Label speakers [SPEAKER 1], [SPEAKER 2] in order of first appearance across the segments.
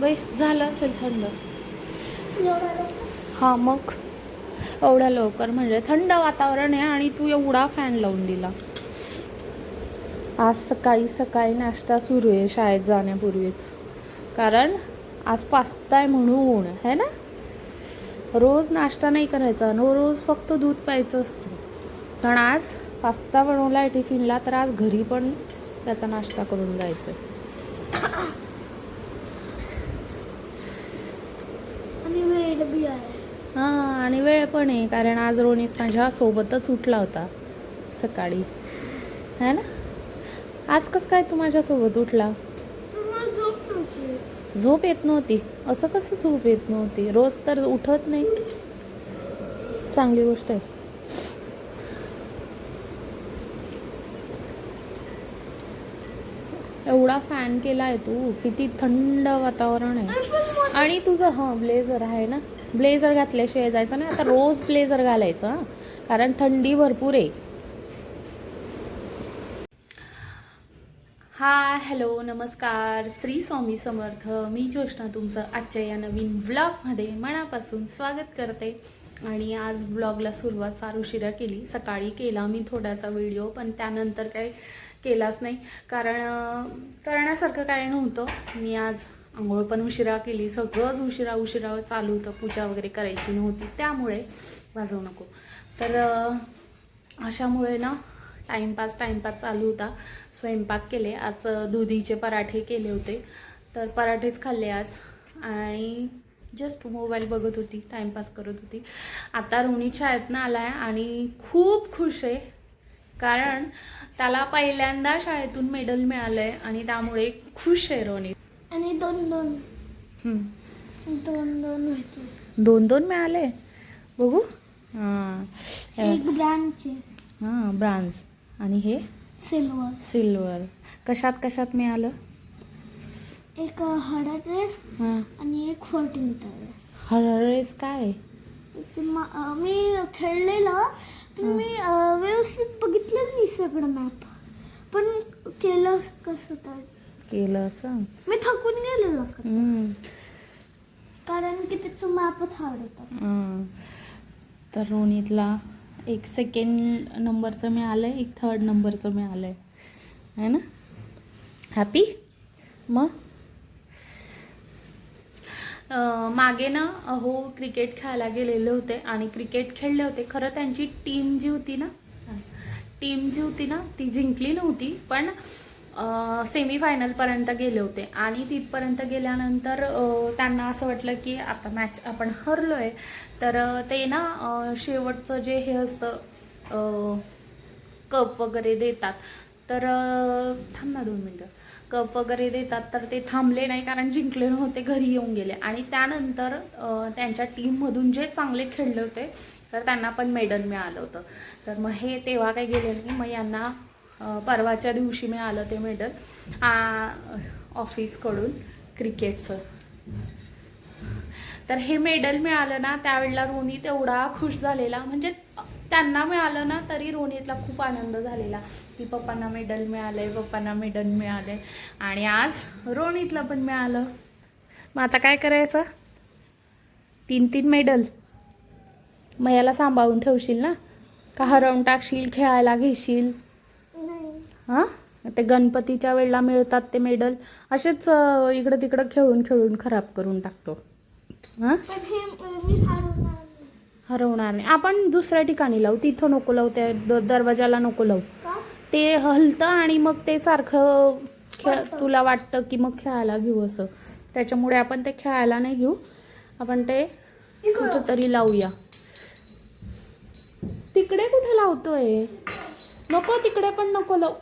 [SPEAKER 1] बैस झालं असेल थंड? हां मग? एवढ्या लवकर म्हणजे थंड वातावरण आहे आणि तू एवढा फॅन लावून दिला. आज सकाळी सकाळी नाश्ता सुरू आहे शाळेत जाण्यापूर्वीच. कारण आज पास्ता आहे म्हणून है ना? रोज नाश्ता नाही करायचा नो रोज फक्त दूध प्यायचं असतं. पण आज पास्ता बनवला आहे टिफिनला तर आज घरी पण त्याचा नाश्ता करून जायचं
[SPEAKER 2] आणि वेळ बी आहे
[SPEAKER 1] हां आणि वेळ पण आहे कारण आज रोनित माझ्या सोबतच उठला होता सकाळी. है ना? आज कसं काय तू माझ्यासोबत उठला?
[SPEAKER 2] झोप
[SPEAKER 1] झोप येत नव्हती. असं कसं झोप येत नव्हती? रोज तर उठत नाही. चांगली गोष्ट आहे. एवढा फॅन केला आहे तू किती थंड वातावरण आहे. आणि तुझं हां ब्लेझर आहे ना? ब्लेझर घातल्याशिवाय जायचं नाही. आता रोज ब्लेझर घालायचं कारण थंडी भरपूर आहे. हाय हॅलो नमस्कार. श्री स्वामी समर्थ. मी ज्योष्णा तुमचं आजच्या या नवीन ब्लॉगमध्ये मनापासून स्वागत करते. आणि आज ब्लॉगला सुरुवात फार उशिरा केली. सकाळी केला मी थोडासा व्हिडिओ पण त्यानंतर काही केलाच नाही. कारण करण्यासारखं काही नव्हतं. मी आज आंघोळ पण उशिरा केली. सगळंच उशिरा उशिरा चालू होतं. पूजा वगैरे करायची नव्हती. त्यामुळे वाजवू नको. तर अशामुळे ना टाईमपास टाईमपास चालू होता. स्वयंपाक केले. आज दुधीचे पराठे केले होते. तर पराठेच खाल्ले आज. आणि जस्ट मोबाईल बघत होती. टाईमपास करत होती. आता रोनी शाळेतनं आला आहे आणि खूप खुश आहे. कारण त्याला पहिल्यांदा शाळेतून मेडल मिळालं आहे आणि त्यामुळे खुश आहे रोनी
[SPEAKER 2] आणि दोन दोन. दोन दोन व्हायचे
[SPEAKER 1] दोन दोन मिळाले? बघू. हां.
[SPEAKER 2] एक ब्रँडचे
[SPEAKER 1] हां ब्रांज आणि हे?
[SPEAKER 2] सिल्वर.
[SPEAKER 1] सिल्वर. कशात कशात मिळालं?
[SPEAKER 2] एक हळद ड्रेस
[SPEAKER 1] हां.
[SPEAKER 2] आणि एक फोर्टी मीटर ड्रेस
[SPEAKER 1] हरळेस काय?
[SPEAKER 2] मा- खेळलेलं पण मी व्यवस्थित बघितलंच नाही सगळं मॅप पण केलं कसं तर.
[SPEAKER 1] केलं असं.
[SPEAKER 2] मी थकून गेलेलो
[SPEAKER 1] हम्म.
[SPEAKER 2] कारण की त्याचं मॅपच हार्ड होतं
[SPEAKER 1] हं. तर रोनीतला एक सेकंड नंबरचं मिळालं आहे एक थर्ड नंबरचं मिळालं आहे है ना? हॅपी मग? अं, मागे ना हो क्रिकेट खेळायला गेलेले होते आणि क्रिकेट खेळले होते. खरं त्यांची टीम जी होती ना टीम जी होती ना ती जिंकली नव्हती पण सेमीफायनलपर्यंत गेले होते. आणि तिथपर्यंत गेल्यानंतर त्यांना असं वाटलं की आता मॅच आपण हरलो आहे तर ते ना शेवटचं जे हे असतं कप वगैरे देतात. तर थांब ना दोन मिनटं. कप वगैरे देतात तर ते थांबले नाही कारण जिंकले नव्हते घरी येऊन गेले. आणि त्यानंतर त्यांच्या टीममधून जे चांगले खेळले होते तर त्यांना पण मेडल मिळालं होतं. तर मग हे तेव्हा काही गेले नाही. मग यांना परवाच्या दिवशी मिळालं ते मेडल ऑफिसकडून क्रिकेटचं तर हे मेडल मिळालं ना त्यावेळेला रोनित एवढा खुश झालेला. म्हणजे त्यांना मिळालं ना तरी रोनीतला खूप आनंद झालेला. की पप्पांना मेडल मिळालंय पप्पांना मेडल मिळालंय. आणि आज रोनीतला पण मिळालं. मग आता काय करायचं? तीन तीन मेडल मग याला सांभाळून ठेवशील ना? का हरवून टाकशील खेळायला घेशील? हां? ते गणपतीच्या वेळेला मिळतात ते मेडल. असेच इकडं तिकडं खेळून खेळून खराब करून टाकतो. हां?
[SPEAKER 2] हरवणार नाही.
[SPEAKER 1] आपण दुसऱ्या ठिकाणी लावू. तिथं नको लावू. त्या दरवाजाला नको लावू. ते हलतं आणि मग ते सारखं खेळ तुला वाटतं की मग खेळायला घेऊ असं. त्याच्यामुळे आपण ते खेळायला नाही घेऊ. आपण ते कुठं तरी लावूया. तिकडे कुठे लावतोय? नको तिकडे पण नको लावू.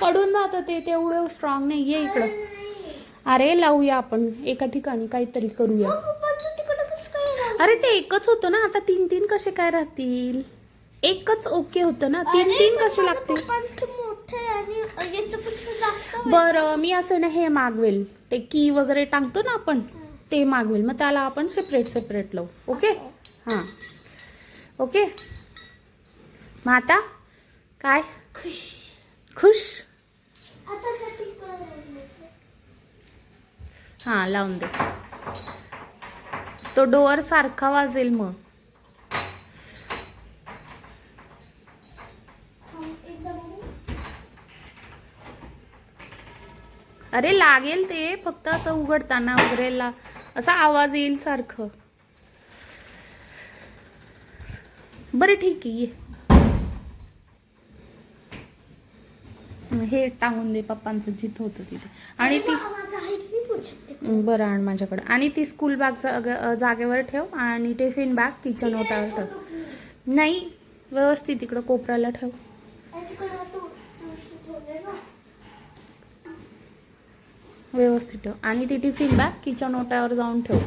[SPEAKER 1] पडून जातं ते तेवढं स्ट्रॉंग नाही ये इकडं. अरे लावूया आपण. एका ठिकाणी काहीतरी करूया? अरे ते एकच होतं ना. आता तीन तीन कसे काय राहतील? एकच ओके होतं ना. तीन तीन कसे लागतील?
[SPEAKER 2] आहे आहे.
[SPEAKER 1] बरं मी असं ना हे मागवेल. ते की वगैरे टाकतो ना आपण ते मागवेल. मग त्याला आपण सेपरेट सेपरेट लावू. ओके हां. ओके मग आता? काय?
[SPEAKER 2] खुश.
[SPEAKER 1] खुश. हां लावून दे. तो डोअर सारखा वाजेल मग. अरे लागेल ते फक्त असं उघडताना वगैरे ला असा आवाज येईल सारखं. बरं ठीक आहे ये. हे टांगून दे पप्पांचं जिथं होतं तिथे. आणि ती बरं आण माझ्याकडे. आणि ती स्कूल बॅग जागेवर ठेव आणि टिफिन बॅग किचन ओटावर ठेव. नाही व्यवस्थित इकडं कोपऱ्याला ठेव.
[SPEAKER 2] तिकडे.
[SPEAKER 1] व्यवस्थित ठेव. आणि ती टिफिन बॅग किचन ओट्यावर जाऊन ठेव.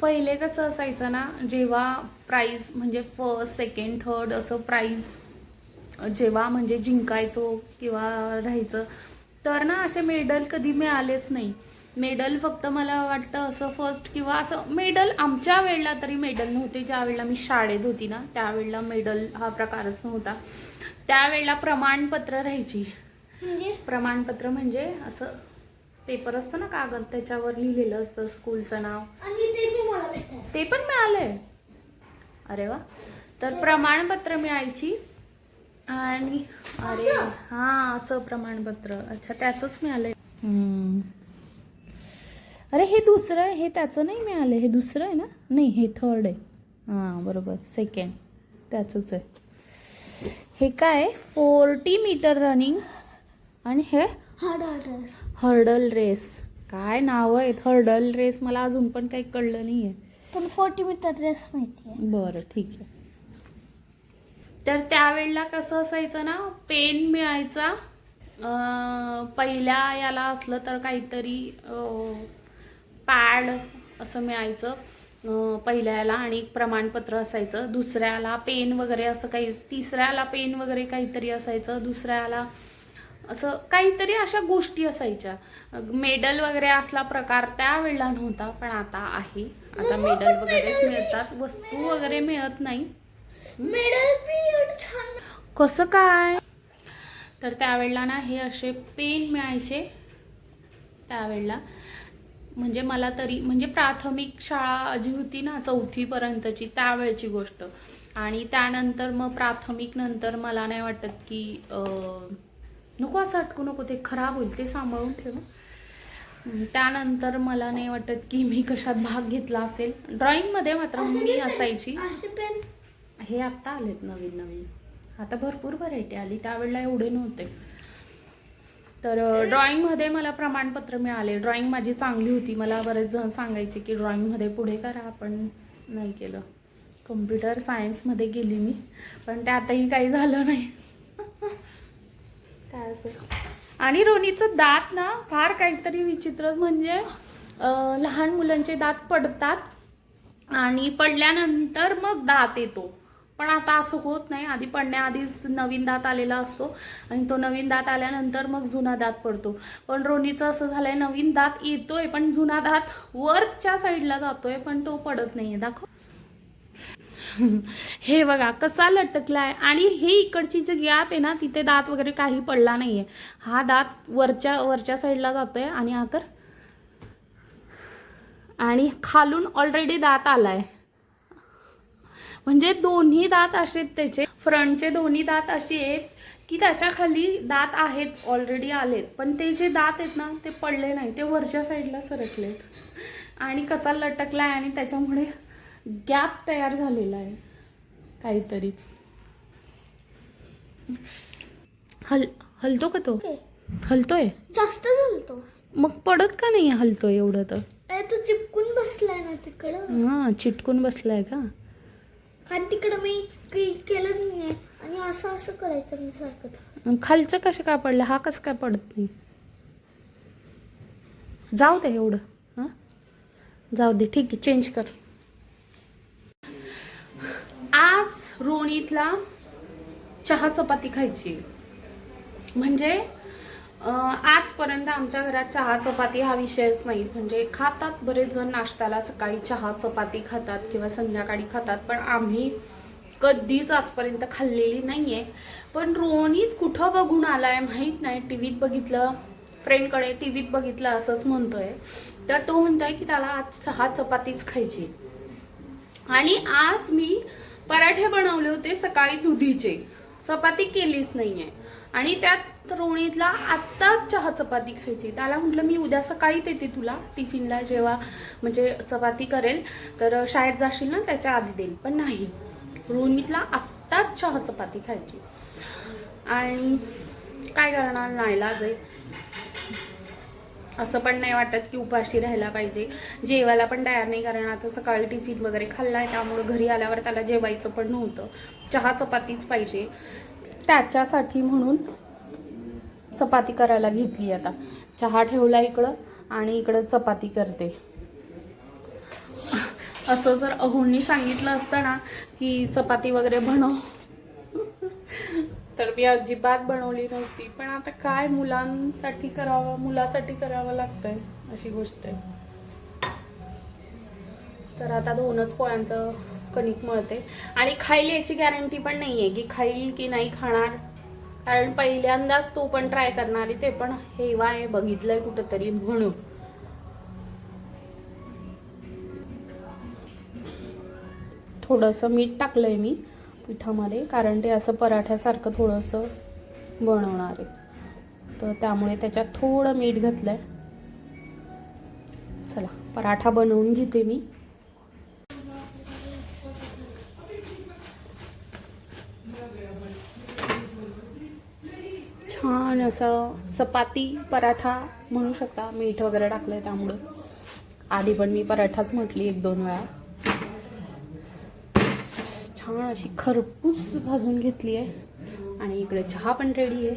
[SPEAKER 1] पहिले कसं असायचं ना जेव्हा प्राईज म्हणजे फर्स्ट सेकंड थर्ड असं प्राईज जेव्हा म्हणजे जिंकायचो किंवा राहायचं तर ना असे मेडल कधी मिळालेच नाही. मेडल फक्त मला वाटतं असं फर्स्ट किंवा असं मेडल आमच्या वेळेला तरी मेडल नव्हते. ज्या वेळेला मी शाळेत होती ना त्यावेळेला मेडल हा प्रकारच नव्हता. त्यावेळेला प्रमाणपत्र राहायची.
[SPEAKER 2] म्हणजे?
[SPEAKER 1] प्रमाणपत्र म्हणजे असं पेपर असतो ना कागद त्याच्यावर लिहिलेलं असतं स्कूलचं नाव.
[SPEAKER 2] आणि ते
[SPEAKER 1] पण मिळालंय. अरे वा. तर प्रमाणपत्र मिळायची. आणि अरे? हा असं प्रमाणपत्र. अच्छा त्याचंच मिळालंय. अरे हे दुसरं आहे. हे त्याचं नाही मिळालं हे दुसरं आहे ना? नाही हे थर्ड आहे. हां बरोबर. सेकंड त्याचंच आहे. हे काय? फोर्टी मीटर रनिंग आणि हे
[SPEAKER 2] हार्ड ड्रेस
[SPEAKER 1] हर्डल रेस. काय नाव आहेत हर्डल रेस मला अजून पण काही कळलं नाही आहे
[SPEAKER 2] पण फोर्टी मीटर ड्रेस माहिती आहे
[SPEAKER 1] बरं ठीक आहे. तर त्यावेळेला कसं असायचं ना पेन मिळायचा. पहिल्या याला असलं तर काहीतरी पॅड असं मिळायचं. पहिल्या याला आणि एक प्रमाणपत्र असायचं. दुसऱ्याला पेन वगैरे असं काही तिसऱ्याला पेन वगैरे काहीतरी असायचं. दुसऱ्याला असं काहीतरी अशा गोष्टी असायच्या. मेडल वगैरे असला प्रकार त्यावेळेला नव्हता पण आता आहे. आता मेडल वगैरेच मिळतात. वस्तू वगैरे मिळत नाही.
[SPEAKER 2] मेडल
[SPEAKER 1] कसं काय? तर त्यावेळेला ना हे असे पेन मिळायचे. त्यावेळेला म्हणजे मला तरी म्हणजे प्राथमिक शाळा जी होती ना चौथीपर्यंतची त्यावेळची गोष्ट. आणि त्यानंतर मग प्राथमिक नंतर मला नाही वाटत की नको असं अटकू नको ते खराब होईल ते सांभाळून ठेव. त्यानंतर मला नाही वाटत की मी कशात भाग घेतला असेल. ड्रॉइंगमध्ये मात्र मी असायची. हे आत्ता आलेत नवीन नवीन. आता भरपूर व्हरायटी आली त्यावेळेला एवढे नव्हते. तर ड्रॉइंगमध्ये मला प्रमाणपत्र मिळाले. ड्रॉइंग माझी चांगली होती. मला बरेच जण सांगायचे की ड्रॉइंगमध्ये पुढे करा पण नाही केलं. कम्प्युटर सायन्समध्ये गेली मी. पण त्यातही काही झालं नाही. काय असं आणि रोनीचं दात ना फार काहीतरी विचित्र म्हणजे लहान मुलांचे दात पडतात आणि पडल्यानंतर मग दात येतो. पण आता असं होत नाही. आधी पडण्याआधीच नवीन दात आलेला असतो आणि तो नवीन दात आल्यानंतर मग जुना दात पडतो. पण रोनीचं असं झालंय नवीन दात येतोय पण जुना दात वरच्या साईडला जातोय पण तो पडत नाहीये. दाखव. हे बघा कसा लटकलाय. आणि हे इकडची जी गॅप आहे ना तिथे दात वगैरे काही पडला नाहीये. हा दात वरच्या वरच्या साईडला जातोय. आणि हा कर आणि खालून ऑलरेडी दात आलाय. म्हणजे दोन्ही दात असे आहेत त्याचे. फ्रंटचे दोन्ही दात असे आहेत की त्याच्याखाली दात आहेत ऑलरेडी आलेत. पण ते जे दात आहेत ना ते पडले नाही. ते वरच्या साईडला सरकलेत. आणि कसा लटकलाय आणि त्याच्यामुळे गॅप तयार झालेला आहे काहीतरीच. हल हलतो का तो? हलतोय?
[SPEAKER 2] जास्त झालतो
[SPEAKER 1] मग पडत का नाही हलतोय एवढं तर?
[SPEAKER 2] तू चिपकून बसलाय ना तिकडं.
[SPEAKER 1] हां चिटकून बसलाय का?
[SPEAKER 2] कारण तिकडं मी काही केलंच नाहीये. आणि असं असं करायचं मी सारखं.
[SPEAKER 1] अन खालचं कसं काय पडलं? हा कसं काय पडत नाही? जाऊ दे एवढं हां? जाऊ दे ठीक आहे चेंज कर. आज रोणीतला चहा चपाती खायची. म्हणजे आजपर्यंत आमच्या घरात चहा चपाती हा विषयच नाही. म्हणजे खातात बरेच जण नाश्त्याला सकाळी चहा चपाती खातात किंवा संध्याकाळी खातात पण आम्ही कधीच आजपर्यंत खाल्लेली नाही आहे पण रोणीत कुठं बघून आलाय माहीत नाही. टी व्हीत बघितलं फ्रेंडकडे टी व्हीत बघितलं असंच म्हणतोय. तर तो म्हणतोय की त्याला आज चहा चपातीच खायची. आणि आज मी पराठे बनवले होते सकाळी दुधीचे. चपाती केलीच नाहीये. आणि त्यात रोणीतला आत्ताच चहा चपाती खायची. त्याला म्हटलं मी उद्या सकाळी देते तुला टिफिनला जेव्हा म्हणजे चपाती करेल तर शाळेत जाशील ना त्याच्या आधी देईल. पण नाही. रोणीतला आत्ताच चहा चपाती खायची. आणि काय करणार नाईलाज आहे असं पण नाही वाटत की उपाशी राहायला पाहिजे. जेवायला पण तयार नाही कारण आता सकाळी टिफिन वगैरे खाल्लाय त्यामुळे घरी आल्यावर त्याला जेवायचं पण नव्हतं. चहा चपातीच पाहिजे. त्याच्यासाठी म्हणून चपाती करायला घेतली आता. चहा ठेवला इकडं आणि इकडं चपाती करते. असं जर अहोंनी सांगितलं असतं ना की चपाती वगैरे बनव. तर मी अजिबात बनवली नसती. पण आता काय मुलांसाठी करावं मुलासाठी करावं लागतंय अशी गोष्ट आहे. तर आता दोनच पोळ्यांचं कणिक मळते. आणि खाईल याची गॅरंटी पण नाही आहे की खाईल की नाही खाणार. कारण पहिल्यांदाच तो पण ट्राय करणार आहे ते पण हेवा आहे बघितलंय कुठंतरी म्हणून. थोडंसं मीठ टाकलंय मी. पिठामध्ये कारण ते असं पराठ्यासारखं थोडंसं बनवणार आहे. तर त्यामुळे त्याच्यात थोडं मीठ घातलं आहे चला पराठा बनवून घेते मी. छान असं चपाती पराठा म्हणू शकता मीठ वगैरे टाकलं आहे त्यामुळं. आधी पण मी पराठाच म्हटली एक दोन वेळा. छान अशी खरपूस भाजून घेतली आहे. आणि इकडे चहा पण रेडी आहे.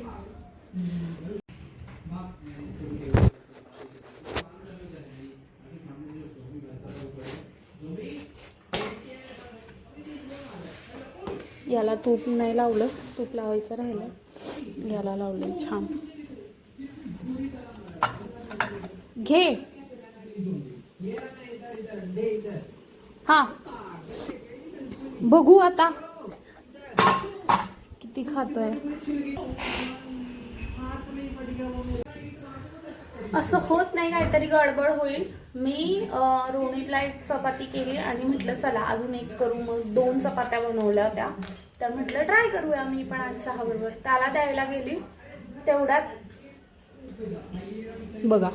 [SPEAKER 1] याला तूप नाही लावलं. तूप लावायचं राहिलं याला लावलं छान. घे. हा. बघू आता. किती खातोय. असं होत नाही काहीतरी गडबड होईल. मी रोहितला एक चपाती केली आणि म्हटलं चला अजून एक करू. मग दोन चपात्या बनवल्या होत्या. तर म्हटलं ट्राय करूया मी पण आज चहाबरोबर त्याला द्यायला गेली. तेवढ्यात बघा.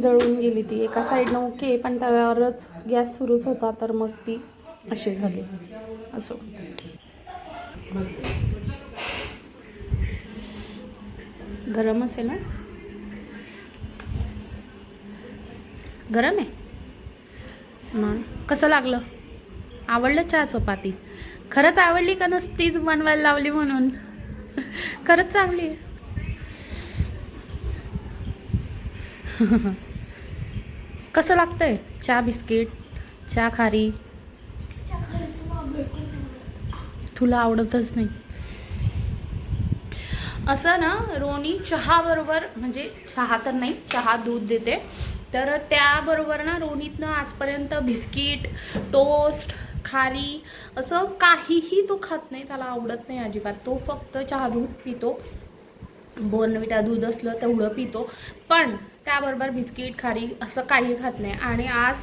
[SPEAKER 1] जळून गेली ती. एका साईडनं ओके पण तव्यावरच गॅस सुरूच होता तर मग ती अशी झाली. असो. गरम असेल ना? गरम आहे? मग कसं लागलं? आवडलं चहा चपाती? खरंच आवडली का नसतीच बनवायला लावली म्हणून? खरंच चांगली आहे. कसं लागतंय? चहा बिस्किट चहा खारी? तुला आवडतच नाही. असं ना रोनी चहा बरोबर म्हणजे चहा तर नाही चहा दूध देते. तर त्याबरोबर ना रोनीतनं आजपर्यंत बिस्किट टोस्ट खारी असं काहीही तो खात नाही त्याला आवडत नाही अजिबात. तो फक्त चहा दूध पितो. बोर्नविटा दूध असलं तेवढं पितो. पण त्याबरोबर बिस्किट खारी असं काही खात नाही. आणि आज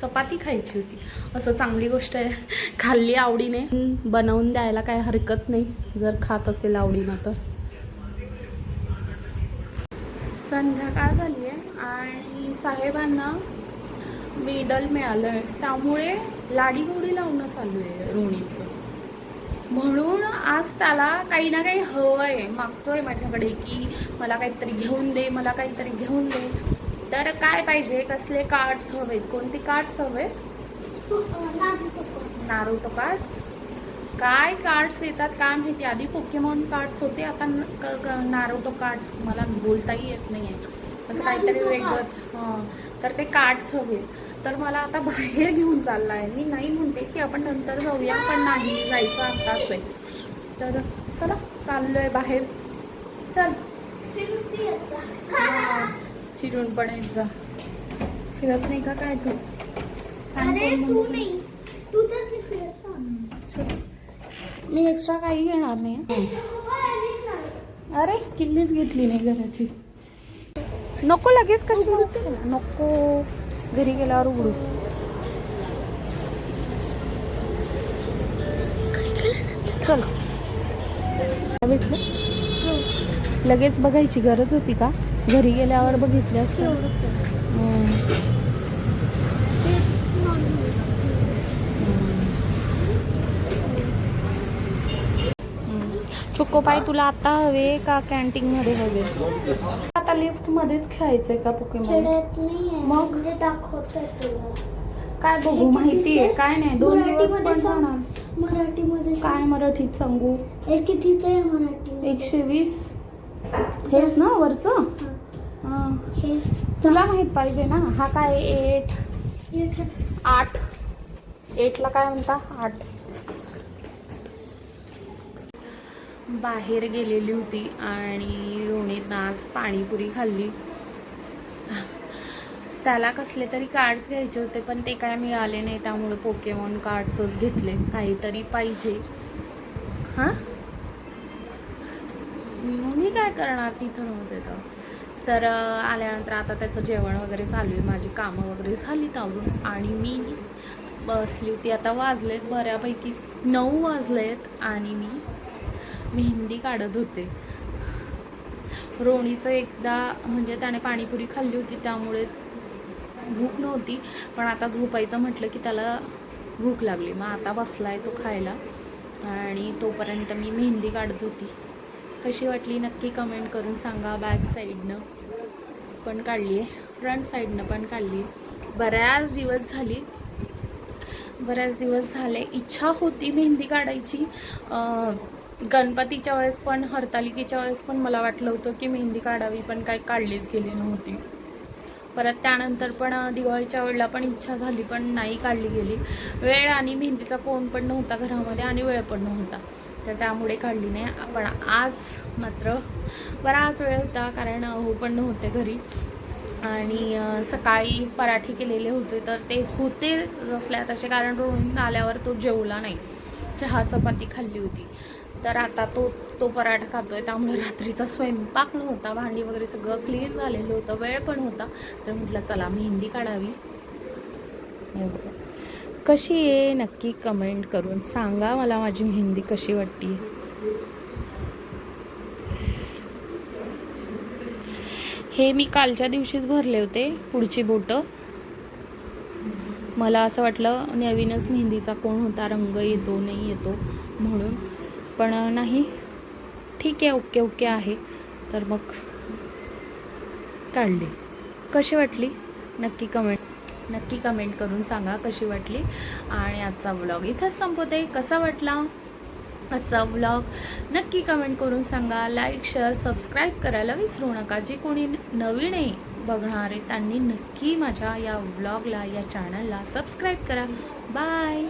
[SPEAKER 1] चपाती खायची होती. असं चांगली गोष्ट आहे. खाल्ली आवडीने. बनवून द्यायला काय हरकत नाही. जर खात असेल आवडीनं तर. संध्याकाळ झाली आहे आणि साहेबांना मेडल मिळालं आहे त्यामुळे लाडीगोडी लावणं चालू आहे रोणीचं. म्हणून आज त्याला काही ना काही हवं आहे मागतोय माझ्याकडे की मला काहीतरी घेऊन दे मला काहीतरी घेऊन दे. तर काय पाहिजे? कसले कार्ड्स हवेत? कोणते कार्ड्स हवेत.
[SPEAKER 2] नारुतो
[SPEAKER 1] कार्ड्स काय कार्ड्स येतात काय माहिती? आधी पोकेमॉन कार्ड्स होते आता न- क- क- नारुतो कार्ड्स मला बोलताही येत नाही आहे असं काहीतरी वेगळंच तर ते कार्ड्स हवे तर मला आता बाहेर घेऊन चालला आहे मी नाही म्हणते की आपण नंतर जाऊया पण नाही जायचं आताच आहे. तर चला चाललोय बाहेर. चल.
[SPEAKER 2] फिरून
[SPEAKER 1] पण येत जा. फिरत नाही का काय तू. मी एक्स्ट्रा काही घेणार नाही हं. अरे किल्लीच घेतली नाही घराची. नको लगेच कशी नको. घरी गेल्यावर उघडू. चल. काय भेटलं लगेच बघायची गरज होती का? घरी गेल्यावर बघितली असते.
[SPEAKER 2] तेवढंच
[SPEAKER 1] चोकोपाय तुला आता हवे का कॅन्टीन मध्ये हवे? आता लिफ्ट मध्येच खेळायचंय का पोकेमॉन
[SPEAKER 2] खेळत नाहीये.
[SPEAKER 1] मग?
[SPEAKER 2] म्हणजे दाखवतंय तुला.
[SPEAKER 1] काय बघू माहितीये काय नाही दोन दिवस पण
[SPEAKER 2] मराठीमध्ये सांग.
[SPEAKER 1] राहणार
[SPEAKER 2] मराठीमध्ये सांग.
[SPEAKER 1] काय मराठीत सांगू
[SPEAKER 2] हे कितीचं आहे मराठी
[SPEAKER 1] एकशे वीस हेच ना वरचं
[SPEAKER 2] हा.
[SPEAKER 1] हा.
[SPEAKER 2] हे
[SPEAKER 1] तुला माहीत पाहिजे ना हा काय एट
[SPEAKER 2] हे.
[SPEAKER 1] आठ एटला काय म्हणता आठ बाहेर गेलेली होती आणि रोणीत आज पाणीपुरी खाल्ली. त्याला कसले तरी कार्ड्स घ्यायचे होते पण ते काय मिळाले नाही त्यामुळे पोकेमॉन कार्ड्सच घेतले. काहीतरी पाहिजे. हां? मग मी काय करणार तिथं नव्हते तर. तर आल्यानंतर आता त्याचं जेवण वगैरे चालू आहे. माझी कामं वगैरे झाली तावरून आणि मी बसली होती. आता वाजलेत बऱ्यापैकी. नऊ वाजलेत आणि मी मेहंदी काढत होते. रोणीचं एकदा म्हणजे त्याने पाणीपुरी खाल्ली होती त्यामुळे भूक नव्हती. पण आता झोपायचं म्हटलं की त्याला भूक लागली. मग आता बसला आहे तो खायला. आणि तोपर्यंत मी मेहंदी काढत होती. कशी वाटली नक्की कमेंट करून सांगा. बॅक साईडनं पण काढली आहे फ्रंट साईडनं पण काढली आहे बऱ्याच दिवस झाली. बऱ्याच दिवस झाले. इच्छा होती मेहंदी काढायची. गणपतीच्या वेळेस पण हरतालिकेच्या वेळेस पण मला वाटलं होतं की मेहंदी काढावी पण काही काढलीच गेली नव्हती. परत त्यानंतर पण दिवाळीच्या वेळेला पण इच्छा झाली पण नाही काढली गेली. वेळ आणि मेहंदीचा कोण पण नव्हता घरामध्ये आणि वेळ पण नव्हता. तर त्यामुळे काढली नाही. पण आज मात्र बराच वेळ होता कारण हो पण नव्हते घरी. आणि सकाळी पराठे केलेले होते तर ते होते जसल्या तसे कारण रोहिणी आल्यावर तो जेवला नाही. चहा चपाती खाल्ली होती. तर आता तो तो पराठा खातोय. त्यामुळे रात्रीचा स्वयंपाक नव्हता. भांडी वगैरे सगळं क्लीन झालेलं होतं. वेळ पण होता. तर म्हटलं चला मेहंदी काढावी. कशी आहे? नक्की कमेंट करून सांगा मला माझी मेहंदी कशी वाटते. हे मी कालच्या दिवशीच भरले होते पुढची बोटं. मला असं वाटलं नवीनच मेहंदीचा कोण होता? रंग येतो नाही येतो. म्हणून पण नाही. ठीक आहे ओके ओके आहे. तर मग काढली. कशी वाटली? नक्की कमेंट नक्की कमेंट करून सांगा कशी वाटली. आणि आजचा व्लॉग इथंच संपवते. कसा वाटला? आजचा व्लॉग नक्की कमेंट करून सांगा. लाईक शेअर सबस्क्राईब करायला विसरू नका. जे कोणी नवीन आहे बघणारे त्यांनी नक्की माझ्या या व्लॉगला या चॅनलला सबस्क्राईब करा. बाय